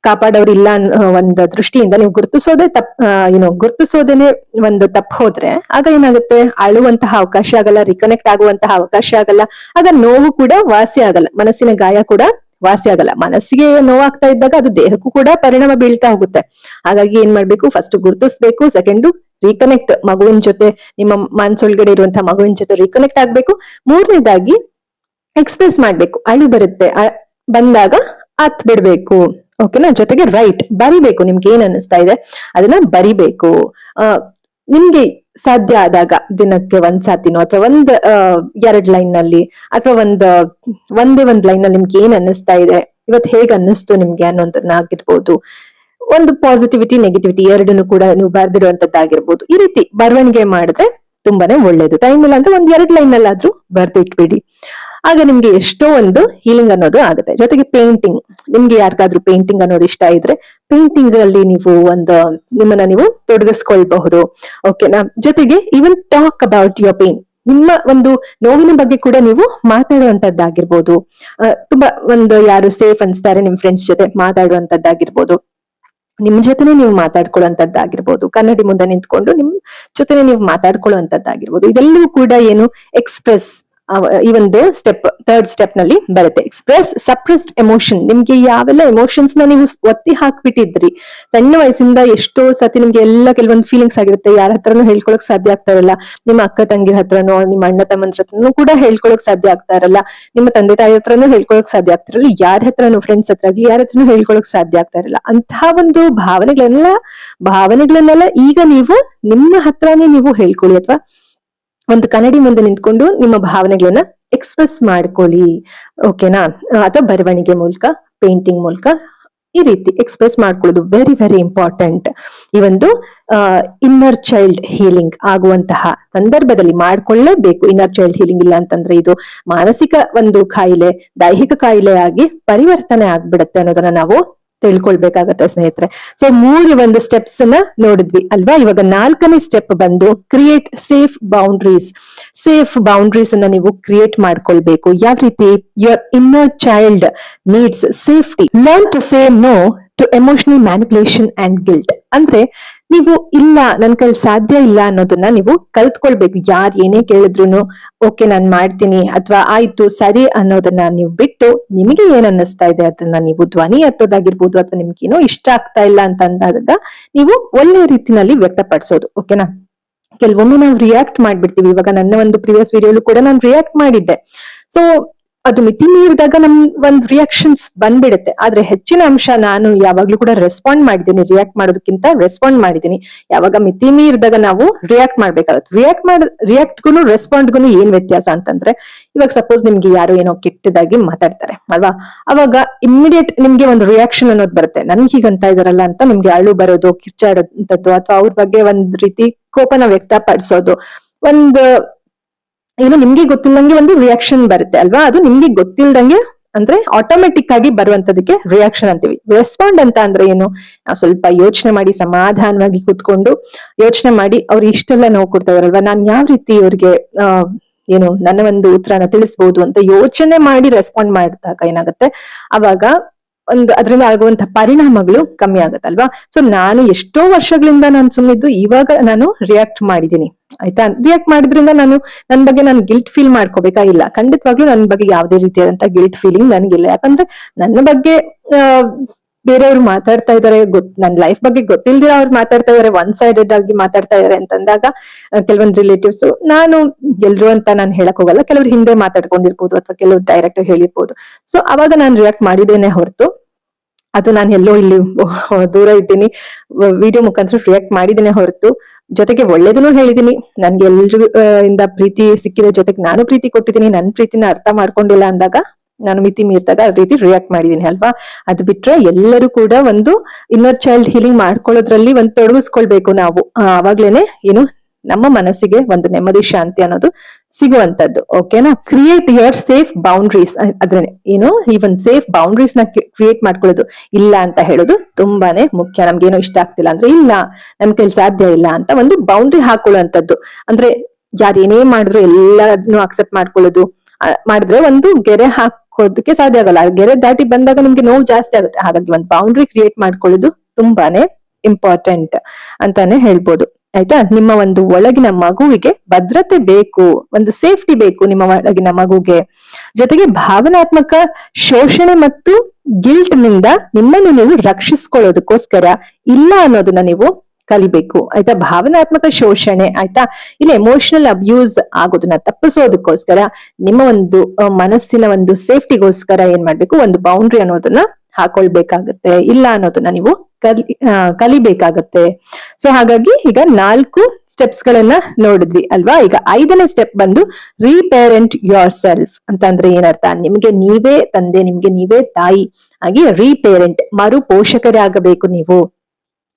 ಕಾಪಾಡೋರು ಇಲ್ಲ ಅನ್ನೋ ಒಂದು ದೃಷ್ಟಿಯಿಂದ ನೀವು ಗುರುತಿಸೋದೇ ತಪ್ ಏನು ಗುರುತಿಸೋದೇನೆ ಒಂದು ತಪ್ಪು ಹೋದ್ರೆ, ಆಗ ಏನಾಗುತ್ತೆ, ಅಳುವಂತಹ ಅವಕಾಶ ಆಗಲ್ಲ ರಿಕನೆಕ್ಟ್ ಆಗುವಂತಹ ಅವಕಾಶ ಆಗಲ್ಲ, ಆಗ ನೋವು ಕೂಡ ವಾಸಿ ಆಗಲ್ಲ, ಮನಸ್ಸಿನ ಗಾಯ ಕೂಡ ವಾಸಿ ಆಗಲ್ಲ. ಮನಸ್ಸಿಗೆ ನೋವಾಗ್ತಾ ಇದ್ದಾಗ ಅದು ದೇಹಕ್ಕೂ ಕೂಡ ಪರಿಣಾಮ ಬೀಳ್ತಾ ಹೋಗುತ್ತೆ. ಹಾಗಾಗಿ ಏನ್ ಮಾಡ್ಬೇಕು? ಫಸ್ಟ್ ಗುರುತಿಸ್ಬೇಕು ಸೆಕೆಂಡ್ ರೀಕನೆಕ್ಟ್ ಮಗುವಿನ ಜೊತೆ ನಿಮ್ಮ ಮನ್ಸೊಳಗಡೆ ಇರುವಂತಹ ಮಗುವಿನ ಜೊತೆ ರೀಕನೆಕ್ಟ್ ಆಗ್ಬೇಕು. ಮೂರನೇದಾಗಿ ಎಕ್ಸ್ಪ್ರೆಸ್ ಮಾಡ್ಬೇಕು. ಅಳಿ ಬರುತ್ತೆ. ಬಂದಾಗ ಅತ್ ಬಿಡ್ಬೇಕು. ಓಕೆನಾ ಜೊತೆಗೆ ರೈಟ್ ಬರಿಬೇಕು. ನಿಮ್ಗೆ ಏನ್ ಅನಿಸ್ತಾ ಇದೆ? ಅದನ್ನ ಬರಿಬೇಕು. ಆ, ನಿಮ್ಗೆ ಸಾಧ್ಯ ಆದಾಗ ದಿನಕ್ಕೆ ಒಂದ್ ಸಾತಿನೋ ಅಥವಾ ಒಂದ್ ಎರಡ್ ಲೈನ್ನಲ್ಲಿ ಅಥವಾ ಒಂದ್, ಒಂದೇ ಒಂದ್ ಲೈನ್ನಲ್ಲಿ ನಿಮ್ಗೆ ಏನ್ ಅನ್ನಿಸ್ತಾ ಇದೆ, ಇವತ್ ಹೇಗ್ ಅನ್ನಿಸ್ತು ನಿಮ್ಗೆ ಅನ್ನೋದನ್ನ ಆಗಿರ್ಬೋದು. ಒಂದು ಪಾಸಿಟಿವಿಟಿ ನೆಗೆಟಿವಿಟಿ ಎರಡನ್ನು ಕೂಡ ನೀವು ಬರ್ದಿರುವಂತದ್ದಾಗಿರ್ಬೋದು. ಈ ರೀತಿ ಬರವಣಿಗೆ ಮಾಡಿದ್ರೆ ತುಂಬಾನೇ ಒಳ್ಳೇದು. ಟೈಮ್ ಇಲ್ಲ ಅಂತ ಒಂದ್ ಎರಡ್ ಲೈನ್ ಅಲ್ಲಾದ್ರೂ ಬರ್ದಿಟ್ಬಿಡಿ. ಆಗ ನಿಮ್ಗೆ ಎಷ್ಟೋ ಒಂದು ಹೀಲಿಂಗ್ ಅನ್ನೋದು ಆಗುತ್ತೆ. ಜೊತೆಗೆ ಪೇಂಟಿಂಗ್ ನಿಮ್ಗೆ ಯಾರಿಗಾದ್ರೂ ಪೇಂಟಿಂಗ್ ಅನ್ನೋದು ಇಷ್ಟ ಇದ್ರೆ ಪೇಂಟಿಂಗ್ ಅಲ್ಲಿ ನೀವು ಒಂದು ನಿಮ್ಮನ್ನ ನೀವು ತೊಡಗಿಸ್ಕೊಳ್ಬಹುದು. ಓಕೆನಾ ಜೊತೆಗೆ even talk about your pain ನಿಮ್ಮ ಒಂದು ನೋವಿನ ಬಗ್ಗೆ ಕೂಡ ನೀವು ಮಾತಾಡುವಂತದ್ದಾಗಿರ್ಬೋದು. ತುಂಬಾ ಒಂದು ಯಾರು ಸೇಫ್ ಅನ್ಸ್ತಾರೆ ನಿಮ್ ಫ್ರೆಂಡ್ಸ್ ಜೊತೆ ಮಾತಾಡುವಂತದ್ದಾಗಿರ್ಬೋದು. ನಿಮ್ ಜೊತೆನೆ ನೀವು ಮಾತಾಡ್ಕೊಳ್ಳುವಂತದ್ದಾಗಿರ್ಬೋದು. ಕನ್ನಡಿ ಮುಂದೆ ನಿಂತ್ಕೊಂಡು ನಿಮ್ ಜೊತೆನೆ ನೀವು ಮಾತಾಡ್ಕೊಳ್ಳುವಂತದ್ದಾಗಿರ್ಬೋದು. ಇದೆಲ್ಲವೂ ಕೂಡ ಏನು ಎಕ್ಸ್ಪ್ರೆಸ್ ಈ ಒಂದು ಸ್ಟೆಪ್ ಥರ್ಡ್ ಸ್ಟೆಪ್ನಲ್ಲಿ ಬರುತ್ತೆ. ಎಕ್ಸ್ಪ್ರೆಸ್ ಸಪ್ರೆಸ್ಡ್ ಎಮೋಷನ್ ನಿಮ್ಗೆ ಯಾವೆಲ್ಲ ಎಮೋಷನ್ಸ್ನ ನೀವು ಒತ್ತಿ ಹಾಕ್ಬಿಟ್ಟಿದ್ರಿ? ಸಣ್ಣ ವಯಸ್ಸಿಂದ ಎಷ್ಟೋ ಸತಿ ನಿಮ್ಗೆ ಎಲ್ಲ ಕೆಲವೊಂದು ಫೀಲಿಂಗ್ಸ್ ಆಗಿರುತ್ತೆ. ಯಾರ ಹತ್ರನೂ ಹೇಳ್ಕೊಳಕ್ ಸಾಧ್ಯ ಆಗ್ತಾ ಇರಲ್ಲ. ನಿಮ್ಮ ಅಕ್ಕ ತಂಗಿರ ಹತ್ರನೋ, ನಿಮ್ಮ ಅಣ್ಣ ತಮ್ಮನ ಹತ್ರನೂ ಕೂಡ ಹೇಳ್ಕೊಳಕ್ ಸಾಧ್ಯ ಆಗ್ತಾ ಇರಲ್ಲ. ನಿಮ್ಮ ತಂದೆ ತಾಯಿ ಹತ್ರನೂ ಹೇಳ್ಕೊಳಕ್ ಸಾಧ್ಯ ಆಗ್ತಾ ಇರಲ್ಲ. ಯಾರ ಹತ್ರನೂ ಫ್ರೆಂಡ್ಸ್ ಹತ್ರ ಯಾರ ಹತ್ರನೂ ಹೇಳ್ಕೊಳಕ್ ಸಾಧ್ಯ ಆಗ್ತಾ ಇರಲ್ಲ. ಅಂತಹ ಒಂದು ಭಾವನೆಗಳನ್ನೆಲ್ಲ ಭಾವನೆಗಳನ್ನೆಲ್ಲ ಈಗ ನೀವು ನಿಮ್ಮ ಹತ್ರನೇ ನೀವು ಹೇಳ್ಕೊಳ್ಳಿ, ಅಥವಾ ಒಂದು ಕನ್ನಡಿ ಮುಂದೆ ನಿಂತ್ಕೊಂಡು ನಿಮ್ಮ ಭಾವನೆಗಳನ್ನ ಎಕ್ಸ್ಪ್ರೆಸ್ ಮಾಡ್ಕೊಳ್ಳಿ. ಓಕೆನಾ ಅಥವಾ ಬರವಣಿಗೆ ಮೂಲಕ ಪೇಂಟಿಂಗ್ ಮೂಲಕ ಈ ರೀತಿ ಎಕ್ಸ್ಪ್ರೆಸ್ ಮಾಡ್ಕೊಳ್ಳೋದು ವೆರಿ ವೆರಿ ಇಂಪಾರ್ಟೆಂಟ್ ಈ ಒಂದು ಇನ್ನರ್ ಚೈಲ್ಡ್ ಹೀಲಿಂಗ್ ಆಗುವಂತಹ ಸಂದರ್ಭದಲ್ಲಿ ಮಾಡ್ಕೊಳ್ಳೇಬೇಕು. ಇನ್ನರ್ ಚೈಲ್ಡ್ ಹೀಲಿಂಗ್ ಇಲ್ಲ ಅಂತಂದ್ರೆ ಇದು ಮಾನಸಿಕ ಒಂದು ಕಾಯಿಲೆ, ದೈಹಿಕ ಕಾಯಿಲೆಯಾಗಿ ಪರಿವರ್ತನೆ ಆಗ್ಬಿಡುತ್ತೆ ಅನ್ನೋದನ್ನ ನಾವು ತಿಳ್ಕೊಳ್ಬೇಕಾಗತ್ತೆ ಸ್ನೇಹಿತರೆ. ಸೊ ಮೂರು ಒಂದು ಸ್ಟೆಪ್ಸ್ನ ನೋಡಿದ್ವಿ ಅಲ್ವಾ? ಇವಾಗ ನಾಲ್ಕನೇ ಸ್ಟೆಪ್ ಬಂದು create safe boundaries safe boundaries ಅನ್ನ ನೀವು ಕ್ರಿಯೇಟ್ ಮಾಡ್ಕೊಳ್ಬೇಕು. ಯಾವ ರೀತಿ? Your inner child needs safety learn to say no to emotional manipulation and guilt ಅಂದ್ರೆ ನೀವು ಇಲ್ಲ, ನನ್ ಕೈಲಿ ಸಾಧ್ಯ ಇಲ್ಲ ಅನ್ನೋದನ್ನ ನೀವು ಕಲ್ತ್ಕೊಳ್ಬೇಕು. ಯಾರ್ ಏನೇ ಕೇಳಿದ್ರು ಓಕೆ, ನಾನ್ ಮಾಡ್ತೀನಿ ಅಥವಾ, ಆಯ್ತು, ಸರಿ ಅನ್ನೋದನ್ನ ನೀವು ಬಿಟ್ಟು ನಿಮಗೆ ಏನ್ ಅನ್ನಿಸ್ತಾ ಇದೆ ಅದನ್ನ ನೀವು ಧ್ವನಿ ಹತ್ತೋದಾಗಿರ್ಬೋದು ಅಥವಾ ನಿಮ್ಗೆ ಏನೋ ಇಷ್ಟ ಆಗ್ತಾ ಇಲ್ಲ ಅಂತ ಅಂದಾಗ ನೀವು ಒಳ್ಳೆ ರೀತಿನಲ್ಲಿ ವ್ಯಕ್ತಪಡಿಸೋದು, ಓಕೆನಾ? ಕೆಲವೊಮ್ಮೆ ನಾವು ರಿಯಾಕ್ಟ್ ಮಾಡ್ಬಿಡ್ತೀವಿ. ಇವಾಗ ನನ್ನ ಒಂದು ಪ್ರಿವಿಯಸ್ ವಿಡಿಯೋಲು ಕೂಡ ನಾನು ರಿಯಾಕ್ಟ್ ಮಾಡಿದ್ದೆ. ಸೊ ಅದು ಮಿತಿ ಮೀರಿದಾಗ ನಮ್ ಒಂದು ರಿಯಾಕ್ಷನ್ಸ್ ಬಂದ್ಬಿಡುತ್ತೆ. ಆದ್ರೆ ಹೆಚ್ಚಿನ ಅಂಶ ನಾನು ಯಾವಾಗ್ಲೂ ಕೂಡ ರೆಸ್ಪಾಂಡ್ ಮಾಡಿದ್ದೀನಿ. ರಿಯಾಕ್ಟ್ ಮಾಡೋದಕ್ಕಿಂತ ರೆಸ್ಪಾಂಡ್ ಮಾಡಿದ್ದೀನಿ. ಯಾವಾಗ ಮಿತಿ ಮೀರಿದಾಗ ನಾವು ರಿಯಾಕ್ಟ್ ಮಾಡ್ಬೇಕಾಗುತ್ತೆ. ರಿಯಾಕ್ಟ್ ಮಾಡ ರಿಯಾಕ್ಟ್ಗೂ ರೆಸ್ಪಾಂಡ್ಗೂ ಏನ್ ವ್ಯತ್ಯಾಸ ಅಂತಂದ್ರೆ, ಇವಾಗ ಸಪೋಸ್ ನಿಮ್ಗೆ ಯಾರು ಏನೋ ಕೆಟ್ಟದಾಗಿ ಮಾತಾಡ್ತಾರೆ, ಅಲ್ವಾ? ಅವಾಗ ಇಮ್ಮಿಡಿಯೇಟ್ ನಿಮ್ಗೆ ಒಂದು ರಿಯಾಕ್ಷನ್ ಅನ್ನೋದು ಬರುತ್ತೆ. ನನ್ಗೆ ಹೀಗಂತ ಇದಾರಲ್ಲ ಅಂತ ನಿಮ್ಗೆ ಅಳು ಬರೋದು ಕಿರ್ಚಾಡೋದಂಥದ್ದು ಅಥವಾ ಅವ್ರ ಬಗ್ಗೆ ಒಂದ್ ರೀತಿ ಕೋಪನ ವ್ಯಕ್ತಪಡಿಸೋದು. ಒಂದು ಏನು ನಿಮ್ಗೆ ಗೊತ್ತಿಲ್ಲದಂಗೆ ಒಂದು ರಿಯಾಕ್ಷನ್ ಬರುತ್ತೆ ಅಲ್ವಾ? ಅದು ನಿಮ್ಗೆ ಗೊತ್ತಿಲ್ದಂಗೆ ಅಂದ್ರೆ ಆಟೋಮೆಟಿಕ್ ಆಗಿ ಬರುವಂತದಕ್ಕೆ ರಿಯಾಕ್ಷನ್ ಅಂತೀವಿ. ರೆಸ್ಪಾಂಡ್ ಅಂತ ಅಂದ್ರೆ ಏನು? ನಾವು ಸ್ವಲ್ಪ ಯೋಚನೆ ಮಾಡಿ ಸಮಾಧಾನವಾಗಿ ಕೂತ್ಕೊಂಡು ಯೋಚನೆ ಮಾಡಿ ಅವ್ರು ಇಷ್ಟೆಲ್ಲ ನೋವು ಕೊಡ್ತಾ ನಾನು ಯಾವ ರೀತಿ ಅವ್ರಿಗೆ ಏನು ನನ್ನ ಒಂದು ಉತ್ತರನ ತಿಳಿಸ್ಬಹುದು ಅಂತ ಯೋಚನೆ ಮಾಡಿ ರೆಸ್ಪಾಂಡ್ ಮಾಡಿದಾಗ ಏನಾಗುತ್ತೆ? ಅವಾಗ ಒಂದು ಅದರಿಂದ ಆಗುವಂತ ಪರಿಣಾಮಗಳು ಕಮ್ಮಿ ಆಗುತ್ತಲ್ವಾ? ಸೊ ನಾನು ಎಷ್ಟೋ ವರ್ಷಗಳಿಂದ ನಾನು ಸುಮ್ಮಿದ್ದು ಇವಾಗ ನಾನು ರಿಯಾಕ್ಟ್ ಮಾಡಿದ್ದೀನಿ. ಆಯ್ತಾ? ರಿಯಾಕ್ಟ್ ಮಾಡಿದ್ರಿಂದ ನಾನು ನನ್ನ ಬಗ್ಗೆ ನಾನು ಗಿಲ್ಟ್ ಫೀಲ್ ಮಾಡ್ಕೋಬೇಕಾ? ಇಲ್ಲ. ಖಂಡಿತವಾಗ್ಲೂ ನನ್ನ ಬಗ್ಗೆ ಯಾವುದೇ ರೀತಿಯಾದಂತಹ ಗಿಲ್ಟ್ ಫೀಲಿಂಗ್ ನನಗಿಲ್ಲ ಯಾಕಂದ್ರೆ ನನ್ನ ಬಗ್ಗೆ ಬೇರೆಯವ್ರು ಮಾತಾಡ್ತಾ ಇದಾರೆ, ಗೊತ್ ನನ್ನ ಲೈಫ್ ಬಗ್ಗೆ ಗೊತ್ತಿಲ್ದಿರ ಅವ್ರು ಮಾತಾಡ್ತಾ ಇದಾರೆ ಒನ್ ಸೈಡೆಡ್ ಆಗಿ ಮಾತಾಡ್ತಾ ಇದಾರೆ ಅಂತಂದಾಗ ಕೆಲವೊಂದು ರಿಲೇಟಿವ್ಸ್ ನಾನು ಎಲ್ರು ಅಂತ ನಾನು ಹೇಳಕ್ ಹೋಗಲ್ಲ. ಕೆಲವ್ರು ಹಿಂದೆ ಮಾತಾಡ್ಕೊಂಡಿರ್ಬೋದು ಅಥವಾ ಕೆಲವ್ರು ಡೈರೆಕ್ಟ್ ಹೇಳಿರ್ಬೋದು. ಸೊ ಅವಾಗ ನಾನು ರಿಯಾಕ್ಟ್ ಮಾಡಿದ್ದೇನೆ ಹೊರತು ಅದು ನಾನು ಎಲ್ಲೋ ಇಲ್ಲಿ ದೂರ ಇದ್ದೀನಿ. ವಿಡಿಯೋ ಮುಖಾಂತರ ರಿಯಾಕ್ಟ್ ಮಾಡಿದ್ದೀನಿ ಹೊರತು. ಜೊತೆಗೆ ಒಳ್ಳೇದನ್ನು ಹೇಳಿದ್ದೀನಿ. ನನ್ಗೆ ಎಲ್ರಿಗೂ ಇಂದ ಪ್ರೀತಿ ಸಿಕ್ಕಿದೆ. ಜೊತೆಗೆ ನಾನು ಪ್ರೀತಿ ಕೊಟ್ಟಿದ್ದೀನಿ. ನನ್ನ ಪ್ರೀತಿನ ಅರ್ಥ ಮಾಡ್ಕೊಂಡಿಲ್ಲ ಅಂದಾಗ ನಾನು ಮಿತಿ ಮೀರಿದಾಗ ಆ ರೀತಿ ರಿಯಾಕ್ಟ್ ಮಾಡಿದೀನಿ ಅಲ್ವಾ? ಅದು ಬಿಟ್ರೆ ಎಲ್ಲರೂ ಕೂಡ ಒಂದು ಇನ್ನರ್ ಚೈಲ್ಡ್ ಹೀಲಿಂಗ್ ಮಾಡ್ಕೊಳ್ಳೋದ್ರಲ್ಲಿ ಒಂದು ತೊಡಗಿಸ್ಕೊಳ್ಬೇಕು ನಾವು. ಆವಾಗ್ಲೇನೆ ಏನು ನಮ್ಮ ಮನಸ್ಸಿಗೆ ಒಂದು ನೆಮ್ಮದಿ, ಶಾಂತಿ ಅನ್ನೋದು ಸಿಗುವಂತದ್ದು ಓಕೆನಾ ಕ್ರಿಯೇಟ್ ಯುವರ್ ಸೇಫ್ ಬೌಂಡ್ರೀಸ್ ಅದ್ರ ಏನು? ಈ ಒಂದು ಸೇಫ್ ಬೌಂಡ್ರೀಸ್ನ ಕ್ರಿಯೇಟ್ ಮಾಡ್ಕೊಳ್ಳೋದು ಇಲ್ಲ ಅಂತ ಹೇಳೋದು ತುಂಬಾನೇ ಮುಖ್ಯ. ನಮ್ಗೇನು ಇಷ್ಟ ಆಗ್ತಿಲ್ಲ ಅಂದ್ರೆ ಇಲ್ಲ, ನಮ್ ಕೈಲಿ ಸಾಧ್ಯ ಇಲ್ಲ ಅಂತ ಒಂದು ಬೌಂಡ್ರಿ ಹಾಕೊಳ್ಳುವಂತದ್ದು. ಅಂದ್ರೆ ಯಾರು ಏನೇ ಮಾಡಿದ್ರು ಎಲ್ಲಾದ್ನು ಅಕ್ಸೆಪ್ಟ್ ಮಾಡ್ಕೊಳ್ಳೋದು. ಮಾಡಿದ್ರೆ ಒಂದು ಗೆರೆ ಹಾಕೋದಕ್ಕೆ ಸಾಧ್ಯ ಆಗಲ್ಲ. ಗೆರೆ ದಾಟಿ ಬಂದಾಗ ನಿಮ್ಗೆ ನೋವು ಜಾಸ್ತಿ ಆಗುತ್ತೆ. ಹಾಗಾಗಿ ಒಂದು ಬೌಂಡ್ರಿ ಕ್ರಿಯೇಟ್ ಮಾಡ್ಕೊಳ್ಳೋದು ತುಂಬಾನೇ ಇಂಪಾರ್ಟೆಂಟ್ ಅಂತಾನೆ ಹೇಳ್ಬೋದು. ಆಯ್ತಾ? ನಿಮ್ಮ ಒಂದು ಒಳಗಿನ ಮಗುವಿಗೆ ಭದ್ರತೆ ಬೇಕು, ಒಂದು ಸೇಫ್ಟಿ ಬೇಕು ನಿಮ್ಮ ಒಳಗಿನ ಮಗುಗೆ. ಜೊತೆಗೆ ಭಾವನಾತ್ಮಕ ಶೋಷಣೆ ಮತ್ತು ಗಿಲ್ಟ್ನಿಂದ ನಿಮ್ಮನ್ನು ನೀವು ರಕ್ಷಿಸ್ಕೊಳ್ಳೋದಕ್ಕೋಸ್ಕರ ಇಲ್ಲ ಅನ್ನೋದನ್ನ ನೀವು ಕಲಿಬೇಕು. ಆಯ್ತಾ? ಭಾವನಾತ್ಮಕ ಶೋಷಣೆ, ಆಯ್ತಾ? ಇಲ್ಲಿ ಎಮೋಷನಲ್ ಅಬ್ಯೂಸ್ ಆಗೋದನ್ನ ತಪ್ಪಿಸೋದಕ್ಕೋಸ್ಕರ ನಿಮ್ಮ ಒಂದು ಮನಸ್ಸಿನ ಒಂದು ಸೇಫ್ಟಿಗೋಸ್ಕರ ಏನ್ ಮಾಡ್ಬೇಕು? ಒಂದು ಬೌಂಡ್ರಿ ಅನ್ನೋದನ್ನ ಹಾಕೊಳ್ಬೇಕಾಗತ್ತೆ. ಇಲ್ಲ ಅನ್ನೋದನ್ನ ನೀವು ಕಲಿ ಕಲಿಬೇಕಾಗತ್ತೆ. ಸೊ ಹಾಗಾಗಿ ಈಗ ನಾಲ್ಕು ಸ್ಟೆಪ್ಸ್ ಗಳನ್ನ ನೋಡಿದ್ವಿ ಅಲ್ವಾ? ಈಗ ಐದನೇ ಸ್ಟೆಪ್ ಬಂದು ರೀಪೇರೆಂಟ್ ಯೋರ್ ಸೆಲ್ಫ್ ಅಂತಂದ್ರೆ ಏನರ್ಥ? ನಿಮ್ಗೆ ನೀವೇ ತಂದೆ, ನಿಮ್ಗೆ ನೀವೇ ತಾಯಿ ಆಗಿ ರೀಪೇರೆಂಟ್ ಮರು ಪೋಷಕರಾಗಬೇಕು ನೀವು.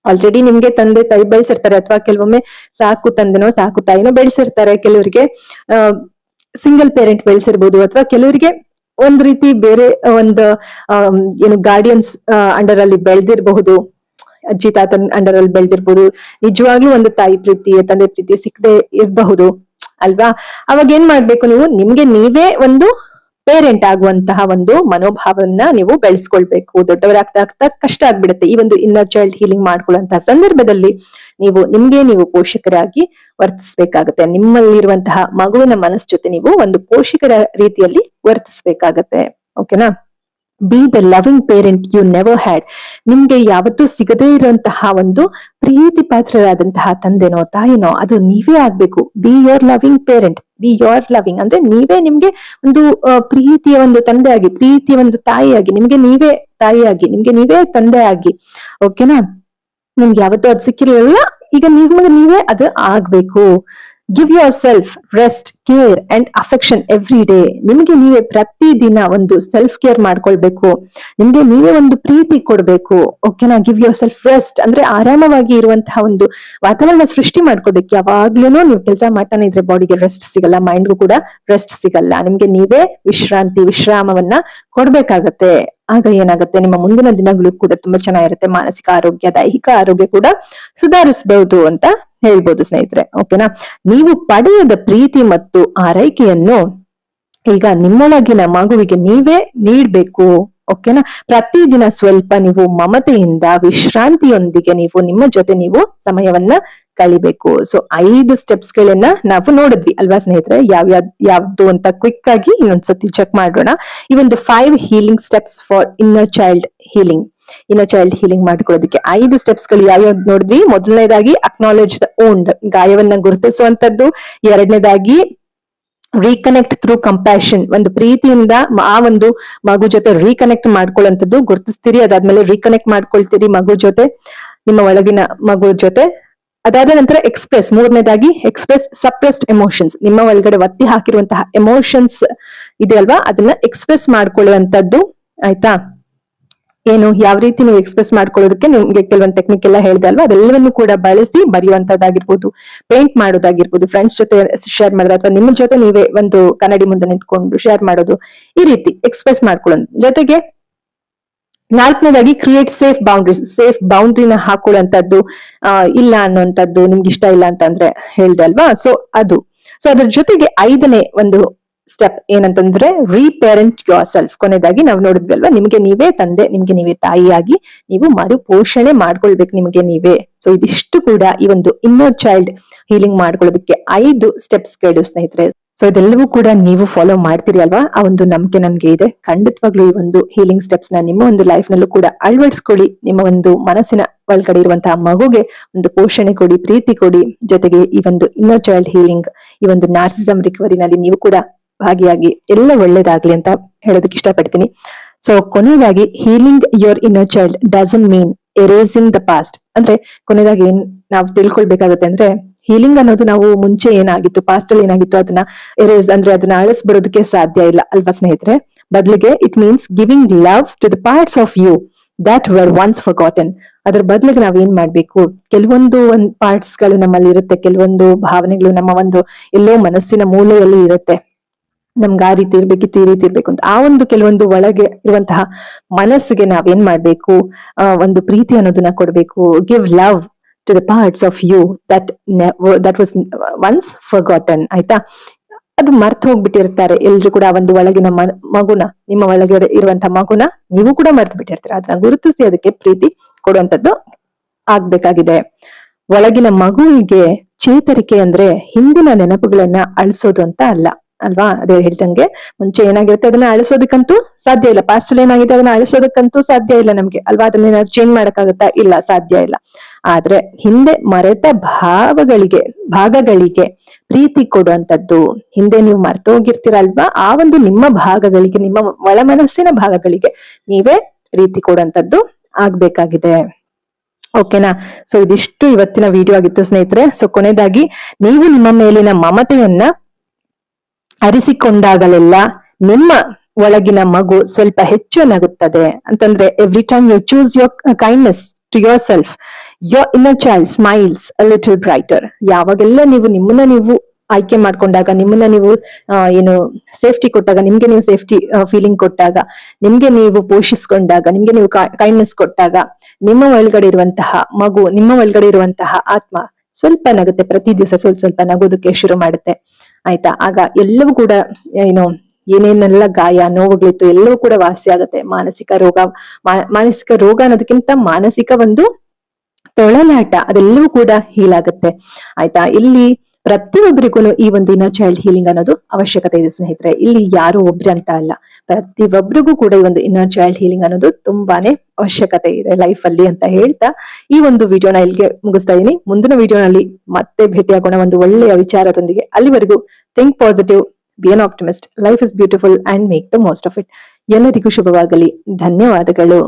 ಆಲ್ರೆಡಿ ನಿಮ್ಗೆ ತಂದೆ ತಾಯಿ ಬೆಳೆಸಿರ್ತಾರೆ ಅಥವಾ ಕೆಲವೊಮ್ಮೆ ಸಾಕು ತಂದೆನೋ, ಸಾಕು ತಾಯಿನೋ ಬೆಳೆಸಿರ್ತಾರೆ. ಕೆಲವರಿಗೆ ಸಿಂಗಲ್ ಪೇರೆಂಟ್ ಬೆಳೆಸಿರ್ಬೋದು ಅಥವಾ ಕೆಲವರಿಗೆ ಒಂದ್ ರೀತಿ ಬೇರೆ ಒಂದು ಏನು ಗಾರ್ಡಿಯನ್ಸ್ ಅಂಡರ್ ಅಲ್ಲಿ ಬೆಳೆದಿರಬಹುದು, ಅಜ್ಜಿ ತಾತನ್ ಅಂಡರ್ ಅಲ್ಲಿ ಬೆಳೆದಿರ್ಬೋದು ನಿಜವಾಗ್ಲೂ ಒಂದು ತಾಯಿ ಪ್ರೀತಿ, ತಂದೆ ಪ್ರೀತಿ ಸಿಕ್ಕದೆ ಇರಬಹುದು, ಅಲ್ವಾ? ಅವಾಗ ಏನ್ ಮಾಡ್ಬೇಕು ನೀವು? ನಿಮ್ಗೆ ನೀವೇ ಒಂದು ಪೇರೆಂಟ್ ಆಗುವಂತಹ ಒಂದು ಮನೋಭಾವವನ್ನ ನೀವು ಬೆಳೆಸ್ಕೊಳ್ಬೇಕು. ದೊಡ್ಡವರಾಗ್ತಾ ಆಗ್ತಾ ಕಷ್ಟ ಆಗ್ಬಿಡುತ್ತೆ. ಈ ಒಂದು ಇನ್ನರ್ ಚೈಲ್ಡ್ ಹೀಲಿಂಗ್ ಮಾಡ್ಕೊಳ್ಳುವಂತಹ ಸಂದರ್ಭದಲ್ಲಿ ನೀವು ನಿಮ್ಗೆ ನೀವು ಪೋಷಕರಾಗಿ ವರ್ತಿಸ್ಬೇಕಾಗತ್ತೆ. ನಿಮ್ಮಲ್ಲಿರುವಂತಹ ಮಗುವಿನ ಮನಸ್ ಜೊತೆ ನೀವು ಒಂದು ಪೋಷಕರ ರೀತಿಯಲ್ಲಿ ವರ್ತಿಸ್ಬೇಕಾಗತ್ತೆ. ಓಕೆನಾ be the loving parent you never had ನಿಮ್ಗೆ ಯಾವತ್ತೂ ಸಿಗದೇ ಇರುವಂತಹ ಒಂದು ಪ್ರೀತಿ ಪಾತ್ರರಾದಂತಹ ತಂದೆನೋ ತಾಯಿನೋ, ಅದು ನೀವೇ ಆಗ್ಬೇಕು. Be your loving parent be your loving ಅಂದ್ರೆ ನೀವೇ ನಿಮ್ಗೆ ಒಂದು ಪ್ರೀತಿಯ ಒಂದು ತಂದೆಯಾಗಿ, ಪ್ರೀತಿಯ ಒಂದು ತಾಯಿಯಾಗಿ, ನಿಮ್ಗೆ ನೀವೇ ತಾಯಿಯಾಗಿ, ನಿಮ್ಗೆ ನೀವೇ ತಂದೆಯಾಗಿ. ಓಕೆನಾ ನಿಮ್ಗೆ ಯಾವತ್ತೂ ಅದು ಸಿಕ್ಕಿರಲಿಲ್ಲ ಈಗ ನಿಮ್ಗೆ ನೀವೇ ಅದು ಆಗ್ಬೇಕು. Give yourself rest care and affection every day ನಿಮ್ಗೆ ನೀವೇ ಪ್ರತಿದಿನ ಒಂದು ಸೆಲ್ಫ್ ಕೇರ್ ಮಾಡ್ಕೊಳ್ಬೇಕು. ನಿಮ್ಗೆ ನೀವೇ ಒಂದು ಪ್ರೀತಿ ಕೊಡ್ಬೇಕು. ಓಕೆನಾ ಗಿವ್ ಯೋರ್ ಸೆಲ್ಫ್ ರೆಸ್ಟ್ ಅಂದ್ರೆ ಆರಾಮವಾಗಿ ಇರುವಂತಹ ಒಂದು ವಾತಾವರಣ ಸೃಷ್ಟಿ ಮಾಡ್ಕೊಡ್ಬೇಕು ಯಾವಾಗ್ಲೂ ನೀವು ಕೆಲಸ ಮಾಡ್ತಾನೆ ಇದ್ರೆ ಬಾಡಿಗೆ ರೆಸ್ಟ್ ಸಿಗಲ್ಲ ಮೈಂಡ್ಗೂ ಕೂಡ ರೆಸ್ಟ್ ಸಿಗಲ್ಲ. ನಿಮ್ಗೆ ನೀವೇ ವಿಶ್ರಾಂತಿ, ವಿಶ್ರಾಮವನ್ನ ಕೊಡ್ಬೇಕಾಗತ್ತೆ. ಆಗ ಏನಾಗುತ್ತೆ? ನಿಮ್ಮ ಮುಂದಿನ ದಿನಗಳು ಕೂಡ ತುಂಬಾ ಚೆನ್ನಾಗಿರುತ್ತೆ. ಮಾನಸಿಕ ಆರೋಗ್ಯ, ದೈಹಿಕ ಆರೋಗ್ಯ ಕೂಡ ಸುಧಾರಿಸಬಹುದು ಅಂತ ಹೇಳ್ಬೋದು ಸ್ನೇಹಿತರೆ ಓಕೆನಾ ನೀವು ಪಡೆಯದ ಪ್ರೀತಿ ಮತ್ತು ಆರೈಕೆಯನ್ನು ಈಗ ನಿಮ್ಮೊಳಗಿನ ಮಗುವಿಗೆ ನೀವೇ ನೀಡ್ಬೇಕು ಓಕೆನಾ ಪ್ರತಿದಿನ ಸ್ವಲ್ಪ ನೀವು ಮಮತೆಯಿಂದ, ವಿಶ್ರಾಂತಿಯೊಂದಿಗೆ ನೀವು ನಿಮ್ಮ ಜೊತೆ ನೀವು ಸಮಯವನ್ನ ಕಳಿಬೇಕು. ಸೊ ಐದು ಸ್ಟೆಪ್ಸ್ ಗಳನ್ನ ನಾವು ನೋಡಿದ್ವಿ ಅಲ್ವಾ ಸ್ನೇಹಿತರೆ? ಯಾವ ಯಾವ್ದು ಅಂತ ಕ್ವಿಕ್ ಆಗಿ ಇನ್ನೊಂದ್ಸತಿ ಚೆಕ್ ಮಾಡೋಣ. ಈ ಒಂದು five healing steps for inner child healing inner child healing ಮಾಡ್ಕೊಳ್ಳೋದಕ್ಕೆ ಐದು ಸ್ಟೆಪ್ಸ್ಗಳು ಯಾವ್ಯಾವ್ದು ನೋಡಿದ್ವಿ. ಮೊದಲನೇದಾಗಿ ಅಕ್ನಾಲೆಜ್ ದ ಓನ್ಡ್ ಗಾಯವನ್ನ ಗುರುತಿಸುವಂತದ್ದು. ಎರಡನೇದಾಗಿ ರೀಕನೆಕ್ಟ್ ಥ್ರೂ ಕಂಪ್ಯಾಷನ್ ಒಂದು ಪ್ರೀತಿಯಿಂದ ಆ ಒಂದು ಮಗು ಜೊತೆ ರೀಕನೆಕ್ಟ್ ಮಾಡ್ಕೊಳ್ಳುವಂಥದ್ದು ಗುರುತಿಸ್ತೀರಿ, ಅದಾದ್ಮೇಲೆ ರೀಕನೆಕ್ಟ್ ಮಾಡ್ಕೊಳ್ತೀರಿ ಮಗು ಜೊತೆ, ನಿಮ್ಮ ಒಳಗಿನ ಮಗು ಜೊತೆ. ಅದಾದ ನಂತರ ಎಕ್ಸ್ಪ್ರೆಸ್ ಮೂರನೇದಾಗಿ ಎಕ್ಸ್ಪ್ರೆಸ್ ಸಪ್ರೆಸ್ಡ್ ಎಮೋಷನ್ಸ್ ನಿಮ್ಮ ಒಳಗಡೆ ಒತ್ತಿ ಹಾಕಿರುವಂತಹ ಎಮೋಷನ್ಸ್ ಇದೆ ಅಲ್ವಾ? ಅದನ್ನ ಎಕ್ಸ್ಪ್ರೆಸ್ ಮಾಡ್ಕೊಳ್ಳುವಂತದ್ದು. ಆಯ್ತಾ? ಏನು, ಯಾವ ರೀತಿ ನೀವು ಎಕ್ಸ್ಪ್ರೆಸ್ ಮಾಡ್ಕೊಳ್ಳೋದಕ್ಕೆ ನಿಮ್ಗೆ ಕೆಲವೊಂದು ಟೆಕ್ನಿಕ್ ಎಲ್ಲ ಹೇಳಿದೆ ಅಲ್ವಾ? ಅದೆಲ್ಲವನ್ನು ಕೂಡ ಬಳಸಿ ಬರೆಯುವಂತದ್ದಾಗಿರ್ಬೋದು ಪೇಂಟ್ ಮಾಡೋದಾಗಿರ್ಬೋದು ಫ್ರೆಂಡ್ಸ್ ಜೊತೆ ಶೇರ್ ಮಾಡೋದು ಅಥವಾ ನಿಮ್ಮ ಜೊತೆ ನೀವೇ ಒಂದು ಕನ್ನಡಿ ಮುಂದೆ ನಿಂತ್ಕೊಂಡು ಶೇರ್ ಮಾಡೋದು, ಈ ರೀತಿ ಎಕ್ಸ್ಪ್ರೆಸ್ ಮಾಡ್ಕೊಳ್ಳೋದು. ಜೊತೆಗೆ ನಾಲ್ಕನೇದಾಗಿ ಕ್ರಿಯೇಟ್ ಸೇಫ್ ಬೌಂಡ್ರೀಸ್ ಸೇಫ್ ಬೌಂಡ್ರಿನ ಹಾಕೊಳ್ಳುವಂತದ್ದು ಇಲ್ಲ ಅನ್ನುವಂಥದ್ದು ನಿಮ್ಗೆ ಇಷ್ಟ ಇಲ್ಲ ಅಂತಂದ್ರೆ ಹೇಳ್ದೆ ಅಲ್ವಾ? ಸೊ ಅದು. ಸೊ ಅದ್ರ ಜೊತೆಗೆ ಐದನೇ ಒಂದು ಸ್ಟೆಪ್ ಏನಂತಂದ್ರೆ ರೀಪೇರೆಂಟ್ ಯೋರ್ ಸೆಲ್ಫ್ ಕೊನೆಯದಾಗಿ ನಾವು ನೋಡಿದ್ವಿ ಅಲ್ವಾ ನಿಮ್ಗೆ ನೀವೇ ತಂದೆ, ನಿಮ್ಗೆ ನೀವೇ ತಾಯಿಯಾಗಿ ನೀವು ಮರು ಪೋಷಣೆ ಮಾಡ್ಕೊಳ್ಬೇಕು ನಿಮ್ಗೆ ನೀವೇ. ಸೊ ಇದಿಷ್ಟು ಕೂಡ ಈ ಒಂದು ಇನ್ನರ್ ಚೈಲ್ಡ್ ಹೀಲಿಂಗ್ ಮಾಡ್ಕೊಳ್ಳೋದಕ್ಕೆ ಐದು ಸ್ಟೆಪ್ಸ್ಗಳು ಸ್ನೇಹಿತರೆ. ಸೊ ಇದೆಲ್ಲವೂ ಕೂಡ ನೀವು ಫಾಲೋ ಮಾಡ್ತೀರಿ ಅಲ್ವಾ? ಆ ಒಂದು ನಂಬಿಕೆ ನನಗೆ ಇದೆ. ಖಂಡಿತವಾಗ್ಲೂ ಈ ಒಂದು ಹೀಲಿಂಗ್ ಸ್ಟೆಪ್ಸ್ನ ನಿಮ್ಮ ಒಂದು ಲೈಫ್ ನಲ್ಲೂ ಕೂಡ ಅಳವಡಿಸ್ಕೊಳ್ಳಿ. ನಿಮ್ಮ ಒಂದು ಮನಸ್ಸಿನ ಒಳಗಡೆ ಇರುವಂತಹ ಮಗುಗೆ ಒಂದು ಪೋಷಣೆ ಕೊಡಿ, ಪ್ರೀತಿ ಕೊಡಿ. ಜೊತೆಗೆ ಈ ಒಂದು ಇನ್ನರ್ ಚೈಲ್ಡ್ ಹೀಲಿಂಗ್ ಈ ಒಂದು ನಾರ್ಸಿಸಮ್ ರಿಕವರಿನಲ್ಲಿ ನೀವು ಕೂಡ ಭಾಗಿಯಾಗಿ ಎಲ್ಲ ಒಳ್ಳೇದಾಗ್ಲಿ ಅಂತ ಹೇಳೋದಕ್ಕೆ ಇಷ್ಟಪಡ್ತೀನಿ. ಸೊ ಕೊನೆಯದಾಗಿ healing your inner child doesn't mean erasing the past ಅಂದ್ರೆ, ಕೊನೆಯದಾಗಿ ಏನ್ ನಾವು ತಿಳ್ಕೊಳ್ಬೇಕಾಗತ್ತೆ ಅಂದ್ರೆ ಹೀಲಿಂಗ್ ಅನ್ನೋದು ನಾವು ಮುಂಚೆ ಏನಾಗಿತ್ತು ಪಾಸ್ಟ್ ಅಲ್ಲಿ ಏನಾಗಿತ್ತು, ಅದನ್ನ ಎರೇಸ್ ಅಂದ್ರೆ ಅದನ್ನ ಅಳಿಸ್ಬಿಡೋದಕ್ಕೆ ಸಾಧ್ಯ ಇಲ್ಲ ಅಲ್ವಾ ಸ್ನೇಹಿತರೆ? ಬದಲಿಗೆ it means giving love to the parts of you that were once forgotten ಅದ್ರ ಬದಲಿಗೆ ನಾವ್ ಏನ್ ಮಾಡ್ಬೇಕು? ಕೆಲವೊಂದು ಒಂದ್ ಪಾರ್ಟ್ಸ್ಗಳು ನಮ್ಮಲ್ಲಿ ಇರುತ್ತೆ, ಕೆಲವೊಂದು ಭಾವನೆಗಳು ನಮ್ಮ ಒಂದು ಎಲ್ಲೋ ಮನಸ್ಸಿನ ಮೂಲೆಯಲ್ಲಿ ಇರುತ್ತೆ. ನಮ್ಗೆ ಆ ರೀತಿ ಇರ್ಬೇಕಿತ್ತು, ಈ ರೀತಿ ಇರ್ಬೇಕು ಅಂತ. ಆ ಒಂದು ಕೆಲವೊಂದು ಒಳಗೆ ಇರುವಂತಹ ಮನಸ್ಸಿಗೆ ನಾವೇನ್ ಮಾಡ್ಬೇಕು? ಒಂದು ಪ್ರೀತಿ ಅನ್ನೋದನ್ನ ಕೊಡ್ಬೇಕು. Give love to the parts of you that that was once forgotten ಆಯ್ತಾ? ಅದು ಮರ್ತು ಹೋಗ್ಬಿಟ್ಟಿರ್ತಾರೆ. ಎಲ್ರು ಕೂಡ ಒಂದು ಒಳಗಿನ ಮಗುನ, ನಿಮ್ಮ ಒಳಗೆ ಇರುವಂತಹ ಮಗುನ ನೀವು ಕೂಡ ಮರ್ತು ಬಿಟ್ಟಿರ್ತೀರ. ಅದನ್ನ ಗುರುತಿಸಿ ಅದಕ್ಕೆ ಪ್ರೀತಿ ಕೊಡುವಂಥದ್ದು ಆಗ್ಬೇಕಾಗಿದೆ. ಒಳಗಿನ ಮಗುವಿಗೆ ಚೇತರಿಕೆ ಅಂದ್ರೆ ಹಿಂದಿನ ನೆನಪುಗಳನ್ನ ಅಳಿಸೋದು ಅಂತ ಅಲ್ಲ. ಅಲ್ವಾ? ಅದೇ ಹೇಳ್ದಂಗೆ. ಮುಂಚೆ ಏನಾಗಿರುತ್ತೆ? ಅದನ್ನ ಅಳಿಸೋದಕ್ಕಂತೂ ಸಾಧ್ಯ ಇಲ್ಲ. ಪಾಸ್ಟ್ ಏನಾಗಿದೆ? ಅದನ್ನ ಅಳಿಸೋದಕ್ಕಂತೂ ಸಾಧ್ಯ ಇಲ್ಲ ನಮ್ಗೆ. ಅಲ್ವಾ? ಅದನ್ನ ಚೇಂಜ್ ಮಾಡಕ್ಕಾಗತ್ತಾ? ಇಲ್ಲ, ಸಾಧ್ಯ ಇಲ್ಲ. ಆದ್ರೆ ಹಿಂದೆ ಮರೆತ ಭಾವಗಳಿಗೆ, ಭಾಗಗಳಿಗೆ ಪ್ರೀತಿ ಕೊಡುವಂತದ್ದು ಹಿಂದೆ ನೀವು ಮರ್ತೋಗಿರ್ತೀರಲ್ವಾ? ಆ ಒಂದು ನಿಮ್ಮ ಭಾಗಗಳಿಗೆ, ನಿಮ್ಮ ಒಳ ಮನಸ್ಸಿನ ಭಾಗಗಳಿಗೆ ನೀವೇ ಪ್ರೀತಿ ಕೊಡುವಂತದ್ದು ಆಗ್ಬೇಕಾಗಿದೆ. ಓಕೆನಾ? ಸೊ ಇದಿಷ್ಟು ಇವತ್ತಿನ ವಿಡಿಯೋ ಆಗಿತ್ತು ಸ್ನೇಹಿತರೆ. ಸೊ ಕೊನೆಯದಾಗಿ ನೀವು ನಿಮ್ಮ ಮೇಲಿನ ಮಮತೆಯನ್ನ ಅರಿಸಿಕೊಂಡಾಗಲೆಲ್ಲ ನಿಮ್ಮ ಒಳಗಿನ ಮಗು ಸ್ವಲ್ಪ ಹೆಚ್ಚು ನಗುತ್ತದೆ. ಅಂತಂದ್ರೆ every time you choose your kindness to yourself your inner child smiles a little brighter ಯಾವಾಗೆಲ್ಲ ನೀವು ನಿಮ್ಮನ್ನ ನೀವು ಆಯ್ಕೆ ಮಾಡ್ಕೊಂಡಾಗ, ನಿಮ್ಮನ್ನ ನೀವು ಏನು ಸೇಫ್ಟಿ ಕೊಟ್ಟಾಗ, ನಿಮ್ಗೆ ನೀವು ಸೇಫ್ಟಿ ಫೀಲಿಂಗ್ ಕೊಟ್ಟಾಗ, ನಿಮ್ಗೆ ನೀವು ಪೋಷಿಸ್ಕೊಂಡಾಗ, ನಿಮ್ಗೆ ನೀವು ಕೈಂಡ್ನೆಸ್ ಕೊಟ್ಟಾಗ, ನಿಮ್ಮ ಒಳಗಡೆ ಇರುವಂತಹ ಮಗು, ನಿಮ್ಮ ಒಳಗಡೆ ಇರುವಂತಹ ಆತ್ಮ ಸ್ವಲ್ಪ ನಗುತ್ತೆ. ಪ್ರತಿ ದಿವಸ ಸ್ವಲ್ಪ ಸ್ವಲ್ಪ ನಗೋದಕ್ಕೆ ಶುರು ಮಾಡುತ್ತೆ. ಆಯ್ತಾ? ಆಗ ಎಲ್ಲವೂ ಕೂಡ, ಏನು, ಏನೇನೆಲ್ಲ ಗಾಯ, ನೋವುಗಳಿತ್ತು, ಎಲ್ಲವೂ ಕೂಡ ವಾಸಿ ಆಗುತ್ತೆ. ಮಾನಸಿಕ ರೋಗ ಮಾನಸಿಕ ರೋಗ ಅನ್ನೋದಕ್ಕಿಂತ ಮಾನಸಿಕ ಒಂದು ತೊಳಲಾಟ, ಅದೆಲ್ಲವೂ ಕೂಡ ಹೀಲಾಗುತ್ತೆ ಆಯ್ತಾ? ಇಲ್ಲಿ ಪ್ರತಿಯೊಬ್ಬರಿಗೂ ಈ ಒಂದು ಇನ್ನರ್ ಚೈಲ್ಡ್ ಹೀಲಿಂಗ್ ಅನ್ನೋದು ಅವಶ್ಯಕತೆ ಇದೆ ಸ್ನೇಹಿತರೆ. ಇಲ್ಲಿ ಯಾರು ಒಬ್ರು ಅಂತ ಅಲ್ಲ, ಪ್ರತಿಯೊಬ್ಬರಿಗೂ ಕೂಡ ಈ ಒಂದು ಇನ್ನರ್ ಚೈಲ್ಡ್ ಹೀಲಿಂಗ್ ಅನ್ನೋದು ತುಂಬಾನೇ ಅವಶ್ಯಕತೆ ಇದೆ ಲೈಫ್ ಅಲ್ಲಿ ಅಂತ ಹೇಳ್ತಾ ಈ ಒಂದು ವಿಡಿಯೋನ ಇಲ್ಲಿಗೆ ಮುಗಿಸ್ತಾ ಇದೀನಿ. ಮುಂದಿನ ವಿಡಿಯೋನಲ್ಲಿ ಮತ್ತೆ ಭೇಟಿಯಾಗೋಣ ಒಂದು ಒಳ್ಳೆಯ ವಿಚಾರದೊಂದಿಗೆ. ಅಲ್ಲಿವರೆಗೂ think positive be an optimist life is beautiful and make the most of it ಎಲ್ಲರಿಗೂ ಶುಭವಾಗಲಿ. ಧನ್ಯವಾದಗಳು.